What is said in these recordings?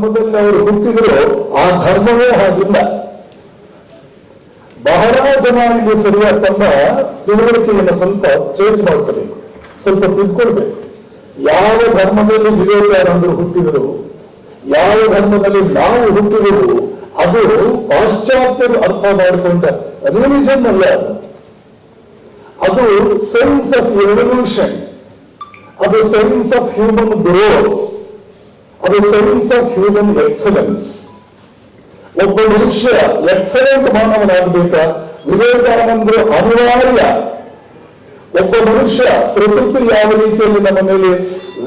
ಧರ್ಮದಲ್ಲಿ ಅವರು ಹುಟ್ಟಿದ್ರು, ಆ ಧರ್ಮವೇ ಹಾಗಿಲ್ಲ. ಬಹಳ ಜನ ಇಲ್ಲಿ ಸರಿಯಾದ ತಮ್ಮ ತಿಳುವಳಿಕೆಯನ್ನು ಸ್ವಲ್ಪ ಚೇಂಜ್ ಮಾಡ್ಕೋಬೇಕು ಸ್ವಲ್ಪ ತಿಳ್ಕೊಳ್ಬೇಕು ಯಾವ ಧರ್ಮದಲ್ಲಿ ವಿವೇಕಾನಂದರು ಹುಟ್ಟಿದರು, ಯಾವ ಧರ್ಮದಲ್ಲಿ ನಾವು ಹುಟ್ಟಿದರು, ಅದು ಪಾಶ್ಚಾತ್ಯರು ಅರ್ಥ ಮಾಡಿಕೊಂಡ ರಿಲಿಜನ್ ಅಲ್ಲ ಅದು. ಸೆನ್ಸ್ ಆಫ್ ರೆವಲ್ಯೂಷನ್ ಅದು ಸೆನ್ಸ್ ಆಫ್ ಹ್ಯೂಮನ್ ಗ್ರೋತ್ ಅದು ಸೆನ್ಸ್ ಆಫ್ ಹ್ಯೂಮನ್ ಎಕ್ಸಲೆನ್ಸ್ ಒಬ್ಬ ಮನುಷ್ಯ ಎಕ್ಸಲೆಂಟ್ ಮಾನವನಾಗಬೇಕಾ? ವಿವೇಕಾನಂದರು ಅನಿವಾರ್ಯ. ಒಬ್ಬ ಮನುಷ್ಯ ಪ್ರಕೃತಿ ಯಾವ ರೀತಿಯಲ್ಲಿ ನಮ್ಮ ಮೇಲೆ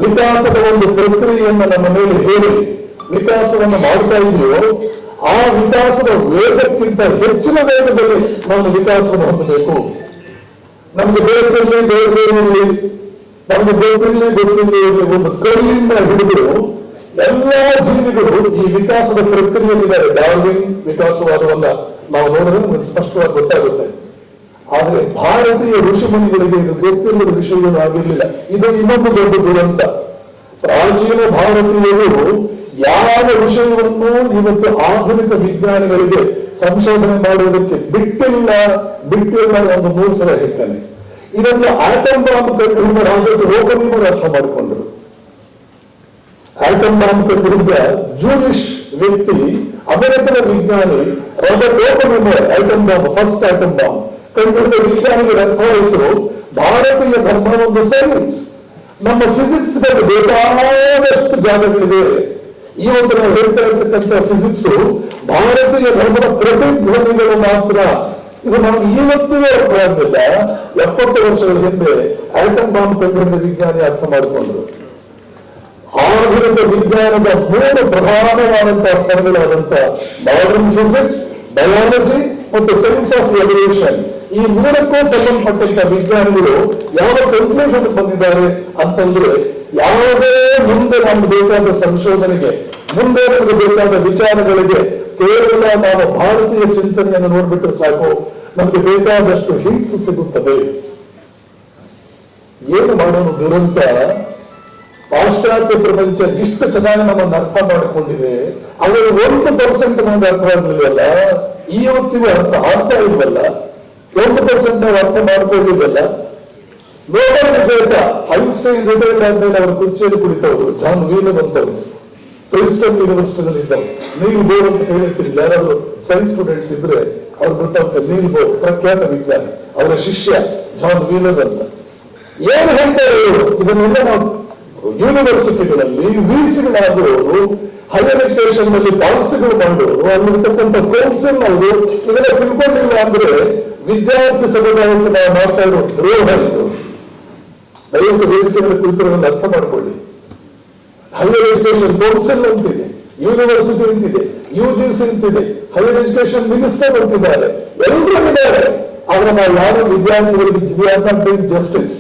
ವಿಕಾಸದ ಒಂದು ಪ್ರಕ್ರಿಯೆಯನ್ನು ನಮ್ಮ ಮೇಲೆ ಹೇಳಿ ವಿಕಾಸವನ್ನು ಮಾಡ್ತಾ ಇದೆಯೋ, ಆ ವಿಕಾಸದ ವೇಗಕ್ಕಿಂತ ಹೆಚ್ಚಿನ ವೇಗದಲ್ಲಿ ನಾವು ವಿಕಾಸವನ್ನು ಹೊಂದಬೇಕು. ನಮ್ಗೆ ಬೇರೆಯಲ್ಲಿ ಬೇರೆ ಬೇರೆ ನಮ್ಗೆ ಗೊತ್ತಿರಲಿ ಬೇಕಿಲ್ಲ ಒಂದು ಕಲ್ಲಿಂದ ಹಿಡಿದು ಎಲ್ಲಾ ಜೀವಿಗಳು ಈ ವಿಕಾಸದ ಪ್ರಕ್ರಿಯೆಯಲ್ಲಿದ್ದಾರೆ. ಡಾರ್ವಿನ್ ವಿಕಾಸವಾದವಲ್ಲ ನಾವು ನೋಡಿದ್ರೆ ಸ್ಪಷ್ಟವಾಗಿ ಗೊತ್ತಾಗುತ್ತೆ. ಆದರೆ ಭಾರತೀಯ ಋಷಿಮುನಿಗಳಿಗೆ ಇದು ಗೊತ್ತಿಲ್ಲದ ವಿಷಯಗಳು ಆಗಿರಲಿಲ್ಲ. ಇದು ಇನ್ನೊಂದು ದೊಡ್ಡ ದುರಂತ. ಪ್ರಾಚೀನ ಭಾರತೀಯರು ಯಾವ ವಿಷಯವನ್ನು ಇವತ್ತು ಆಧುನಿಕ ವಿಜ್ಞಾನಿಗಳಿಗೆ ಸಂಶೋಧನೆ ಮಾಡುವುದಕ್ಕೆ ಬಿಟ್ಟಿಲ್ಲ ಬಿಟ್ಟಿಲ್ಲ ಒಂದು ಮೂರು ಸಲ ಹೇಳ್ತಾನೆ. ಇದನ್ನು ಆಟಮ್ ಬಾಂಬ್ ರಾಜ್ಯದ ಲೋಕವನ್ನು ಅರ್ಥ ಮಾಡಿಕೊಂಡರು. ಬಾಂಬ್ ಕಂಡುಹಿಡಿದ ಜೂನಿಶ್ ವ್ಯಕ್ತಿ, ಅಮೆರಿಕದ ವಿಜ್ಞಾನಿ, Robert atom bomb first atom bomb ಕಂಡುಹಿಡಿದ ವಿಜ್ಞಾನಿಗೆ ಅರ್ಥವಾಯಿತು ಭಾರತೀಯ ಧರ್ಮ ಒಂದು ಸೈನ್ಸ್ ನಮ್ಮ ಫಿಸಿಕ್ಸ್ ಬಗ್ಗೆ ಬೇಕಾದಷ್ಟು ಜಾಗಗಳಿವೆ. ಇವತ್ತು ನಾವು ಹೇಳ್ತಾ ಇರತಕ್ಕಂಥ ಫಿಸಿಕ್ಸ್ ಭಾರತೀಯ ಧರ್ಮದ ಪ್ರತಿಧ್ವನಿಗಳು ಮಾತ್ರ. ಇದು ನಮ್ಗೆ ಇವತ್ತಿಗೂ ಅರ್ಥ ಆಗಲಿಲ್ಲ ಎಪ್ಪತ್ತು ವರ್ಷಗಳ ಹಿಂದೆ ಐಟಮ್ ಬಾಂಬ್ ಕಂಡುಹಿಡಿದ ವಿಜ್ಞಾನಿ ಅರ್ಥ ಮಾಡಿಕೊಂಡ್ರು. ಆಧುನಿಕ ವಿಜ್ಞಾನದ ಮೂರು ಪ್ರಧಾನವಾದಂತಹ ಸ್ತರಗಳಾದಂತಹ ಮಾಡರ್ನ್ ಫಿಸಿಕ್ಸ್ ಬಯಾಲಜಿ ಮತ್ತು ಸೈನ್ಸ್ ಆಫ್ ಎವಲ್ಯೂಷನ್ ಈ ಮೂಲಕ್ಕೂ ಸಂಬಂಧಪಟ್ಟಂತ ವಿಜ್ಞಾನಿಗಳು ಯಾವ ಕನ್ಕ್ಲೂಷನ್ ಬಂದಿದ್ದಾರೆ ಅಂತಂದ್ರೆ ಯಾವುದೇ ಮುಂದೆ ನಮ್ಗೆ ಬೇಕಾದ ಸಂಶೋಧನೆಗೆ, ಮುಂದೆ ನಮಗೆ ಬೇಕಾದ ವಿಚಾರಗಳಿಗೆ ಕೇವಲ ನಾವು ಭಾರತೀಯ ಚಿಂತನೆಯನ್ನು ನೋಡ್ಬಿಟ್ರೆ ಸಾಕು, ನಮಗೆ ಬೇಕಾದಷ್ಟು ಹಿಂಸೆ ಸಿಗುತ್ತದೆ. ಏನು ಮಾಡೋದು ದುರಂತ? ಪಾಶ್ಚಾತ್ಯ ಪ್ರಪಂಚ ಇಷ್ಟು ಚೆನ್ನಾಗಿ ನಮ್ಮನ್ನು ಅರ್ಥ ಮಾಡಿಕೊಂಡಿದೆ, ಅವರು ಒಂದು ಪರ್ಸೆಂಟ್ ನಮ್ಗೆ ಅರ್ಥ ಆಗಲಿಲ್ಲ ಇವತ್ತಿಗೂ ಅರ್ಥ ಆಗ್ತಾ ಇಲ್ವಲ್ಲ? ಒಂದು ಪರ್ಸೆಂಟ್ ನಾವು ಅರ್ಥ ಮಾಡ್ಕೊಂಡಿದ್ದಲ್ಲ? ನೋಬಲ್ ವಿಜೇತ ಐನ್ಸ್ಟೈನ್ ರಿಟೈರ್ಡ್ ಆದ್ಮೇಲೆ ಅವರ ಕುರ್ಚಿಯಲ್ಲಿ ಕುಳಿತವರು, ಜಾನ್ ವೀಲರ್ ಅಂತ ಪ್ರಿನ್ಸ್ಟನ್ ಯೂನಿವರ್ಸಿಟಿನಲ್ಲಿ ಇದ್ದವರು ನೀಲ್ ಬೋರ್ ಅಂತ ಹೇಳಿರ್ತೀರಿ, ಯಾರಾದ್ರು ಸೈನ್ಸ್ ಸ್ಟೂಡೆಂಟ್ಸ್ ಇದ್ರೆ ಅವ್ರು ಗೊತ್ತಾಗ್ತದೆ, ನೀಲ್ ಬೋರ್ ಪ್ರಖ್ಯಾತ ವಿಜ್ಞಾನಿ, ಅವರ ಶಿಷ್ಯ ಜಾನ್ ವೀಲರ್ ಅಂತ. ಏನು ಹೇಳ್ತಾರೆ ಇದನ್ನೆಲ್ಲ ನಾವು ಯೂನಿವರ್ಸಿಟಿಗಳಲ್ಲಿ ವಿಸಿಗಳಾದವರು ಹೈಯರ್ ಎಜುಕೇಶನ್ನಲ್ಲಿ ಪಾಲಿಸಿಗಳು ಬಂದವರು ಅಲ್ಲಿರ್ತಕ್ಕಂಥ ಕೌನ್ಸಿಲ್ ಅವರು ಇದನ್ನ ತಿಳ್ಕೊಂಡಿಲ್ಲ ಅಂದ್ರೆ ವಿದ್ಯಾರ್ಥಿ ಸಮುದಾಯಕ್ಕೆ ನಾವು ಮಾಡ್ತಾ ಇರೋ ದ್ರೋಹ ಇದು. ದಯವಿಟ್ಟು ವೇದಿಕೆಗಳ ಮೇಲೆ ಅರ್ಥ ಮಾಡ್ಕೊಳ್ಳಿ. ಹೈಯರ್ ಎಜುಕೇಶನ್ ಕೌನ್ಸಿಲ್ ಅಂತಿದೆ ಯೂನಿವರ್ಸಿಟಿ ಅಂತಿದೆ ಯು ಜಿ ಸಿ ಅಂತಿದೆ ಹೈಯರ್ ಎಜುಕೇಶನ್ ಮಿನಿಸ್ಟರ್ ಅಂತಿದ್ದಾರೆ ಎಲ್ಲರೂ ಇದ್ದಾರೆ. ಆದ್ರೆ ನಾವು ಯಾರು ವಿದ್ಯಾರ್ಥಿಗಳಿಗೆ ಜಸ್ಟಿಸ್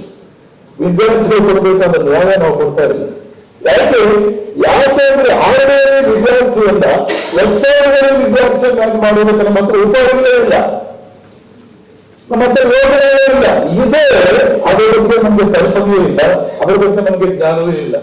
ವಿದ್ಯಾರ್ಥಿಗಳು ಕೊಡಬೇಕಾದ ನ್ಯಾಯ ನಾವು ಕೊಡ್ತಾ ಇದ್ದೀವಿ. ಯಾಕೆ? ಯಾಕೆಂದ್ರೆ ಆರನೇ ವಿದ್ಯಾರ್ಥಿಯನ್ನ ಎಷ್ಟೇ ವಿದ್ಯಾರ್ಥಿಯನ್ನಾಗಿ ಮಾಡುವುದಕ್ಕೆ ನಮ್ಮ ಹತ್ರ ಉಪಯೋಗವೇ ಇಲ್ಲ. ನಮ್ಮ ಹತ್ರ ಯೋಜನೆಗಳೇ ಇಲ್ಲ. ಇದೇ ಅದರ ಬಗ್ಗೆ ನಮಗೆ ಕಲ್ಪನೆಯೂ ಇಲ್ಲ. ಅದರ ಬಗ್ಗೆ ನಮಗೆ ಜ್ಞಾನವೂ ಇಲ್ಲ.